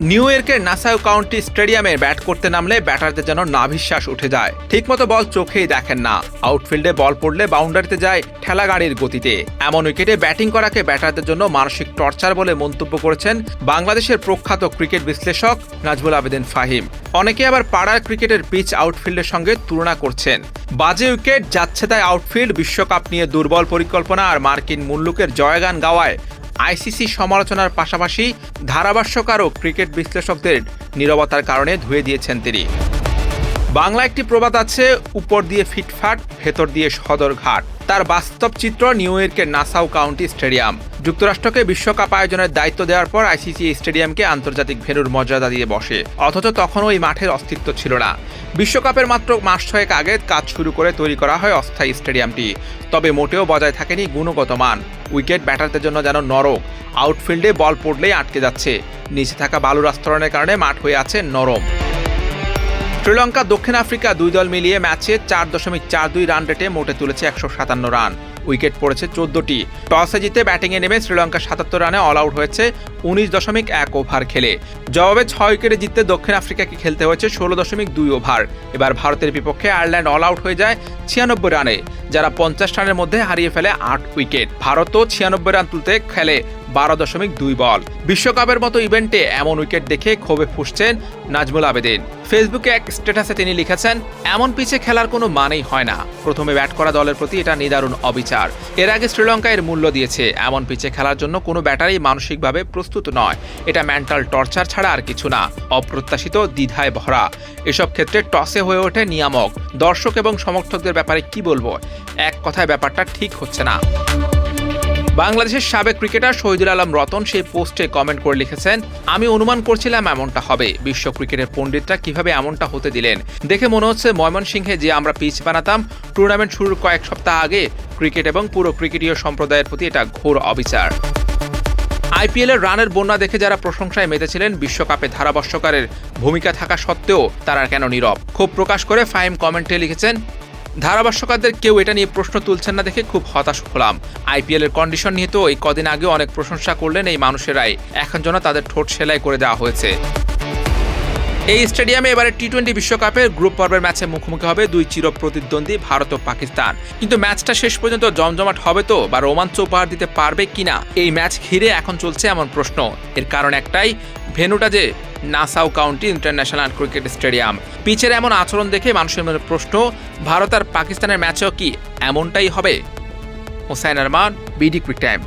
New ইয়র্কের Nassau county স্টেডিয়ামে bat করতে নামলে ব্যাটারদের যেন নাভিশ্বাস উঠে যায়। ঠিকমতো বল চোখেই দেখেন না। আউটফিল্ডে বল পড়লে বাউন্ডারিতে যায় ঠেলা গাড়ির গতিতে। এমন উইকেটে ব্যাটিং করাকে ব্যাটারদের জন্য মানসিক টর্চার বলে মন্তব্য করেছেন বাংলাদেশের প্রখ্যাত ক্রিকেট বিশ্লেষক নাজমুল আবেদিন ফাহিম। অনেকে আবার পাড়ার ক্রিকেটের পিচ আউটফিল্ডের সঙ্গে তুলনা করছেন। বাজে উইকেট যাচ্ছে তাই আউটফিল্ড বিশ্বকাপ নিয়ে দুর্বল পরিকল্পনা আর মার্কিন মুল্লুকের জয়গান গাওয়ায় আইসিসি সমালোচনার পাশাপাশি ধারাভাষ্যকার ও ক্রিকেট বিশ্লেষকদের নিরবতার কারণে ধুয়ে দিয়েছেন তিনি। বাংলা একটি প্রবাদ আছে, উপর দিয়ে ফিটফাট, ভেতর দিয়ে সদরঘাট তার বাস্তব চিত্র নিউ ইয়র্কের নাসাউ কাউন্টি স্টেডিয়াম। যুক্তরাষ্ট্রকে বিশ্বকাপ আয়োজনের দায়িত্ব দেওয়ার পর আইসিসি স্টেডিয়ামকে আন্তর্জাতিক ভেন্যুর মর্যাদা দিয়ে বসে। অথচ তখনও এই মাঠের অস্তিত্ব ছিল না। বিশ্বকাপের মাত্র মাস ছয়েক আগে কাজ শুরু করে তৈরি করা হয় অস্থায়ী স্টেডিয়ামটি। তবে মোটেও বজায় থাকেনি গুণগত মান। উইকেট ব্যাটারদের জন্য যেন নরক আউটফিল্ডে বল পড়লেই আটকে যাচ্ছে। নিচে থাকা বালুর আস্তরণের কারণে মাঠ হয়ে আছে নরম। শ্রীলঙ্কা, দক্ষিণ আফ্রিকা দুই দল মিলিয়ে ম্যাচে চার দশমিক চার দুই রান রেটে মোটে তুলেছে একশো সাতান্ন রান। উইকেট পড়েছে চোদ্দটি। টসে জিতে ব্যাটিংয়ে নেমে শ্রীলঙ্কা সাতাত্তর রানে অল আউট হয়েছে উনিশ দশমিক এক ওভার খেলে। জবাবে ছয় উইকেটে জিততে দক্ষিণ আফ্রিকাকে খেলতে হয়েছে ষোলো দশমিক দুই ওভার। এবার ভারতের বিপক্ষে আয়ারল্যান্ড অল আউট হয়ে যায় ছিয়ানব্বই রানে, যারা পঞ্চাশ রানের মধ্যে হারিয়ে ফেলে আট উইকেট। ভারতও ছিয়ানব্বই রান তুলতে খেলে বারো দশমিক দুই বল। বিশ্বকাপের মতো ইভেন্টে এমন উইকেট দেখে ক্ষোভে ফুসছেন নাজমুল আবেদিন। ফেসবুকে এক স্ট্যাটাসে তিনি লিখেছেন, এমন পিচে খেলার কোনো মানেই হয় না। প্রথমে ব্যাট করা দলের প্রতি এটা নিদারুণ অবিচার। এর আগে শ্রীলঙ্কা এর মূল্য দিয়েছে। এমন পিচে খেলার জন্য কোনো ব্যাটারই মানসিকভাবে প্রস্তুত নয়। এটা মেন্টাল টর্চার ছাড়া আর কিছু না। অপ্রত্যাশিত দ্বিধায় ভরা। এসব ক্ষেত্রে টসে হয়ে ওঠে নিয়ামক। দর্শক এবং সমর্থকদের ব্যাপারে কি বলব? এক কথায় ব্যাপারটা ঠিক হচ্ছে না। বাংলাদেশের সাবেক ক্রিকেটার শহীদুল আলম রতন সেই পোস্টে কমেন্ট করে লিখেছেন, আমি অনুমান করছিলাম এমনটা হবে। বিশ্ব ক্রিকেটের পণ্ডিতরা কীভাবে এমনটা হতে দিলেন? দেখে মনে হচ্ছে ময়মনসিংহে যে আমরা পিচ বানাতাম, টুর্নামেন্ট শুরুর কয়েক সপ্তাহ আগে ক্রিকেট এবং পুরো ক্রিকেটীয় সম্প্রদায়ের প্রতি এটা ঘোর অবিচার। আইপিএল এর রানের বন্যা দেখে যারা প্রশংসায় মেতেছিলেন, বিশ্বকাপে ধারাভাষ্যকারের ভূমিকা থাকা সত্ত্বেও তারা কেন নীরব? ক্ষোভ প্রকাশ করে ফাইম কমেন্টে লিখেছেন ধারাভাষ্যকারদের কেউ এটা নিয়ে প্রশ্ন তুলছেন না দেখে খুব হতাশ হলাম। আইপিএল এর কন্ডিশন নিয়ে তো এই কদিন আগে অনেক প্রশংসা করলেন এই মানুষেরাই। এখন যেন তাদের ঠোঁট সেলাই করে দেওয়া হয়েছে। এই স্টেডিয়ামে এবারে টি টোয়েন্টি বিশ্বকাপের গ্রুপ পর্বের ম্যাচে মুখোমুখি হবে দুই চির প্রতিদ্বন্দ্বী ভারত ও পাকিস্তান। কিন্তু ম্যাচটা শেষ পর্যন্ত জমজমাট হবে তো বা রোমাঞ্চ উপহার দিতে পারবে কিনা? এই ম্যাচ ঘিরে এখন চলছে এমন প্রশ্ন। এর কারণ একটাই, ভেনুটা যে Nassau County International Cricket Stadium. পিচের এমন আচরণ দেখে মানুষের মনে প্রশ্ন, ভারত আর পাকিস্তানের ম্যাচও কি এমনটাই হবে? Hossain Arman, BD cric time.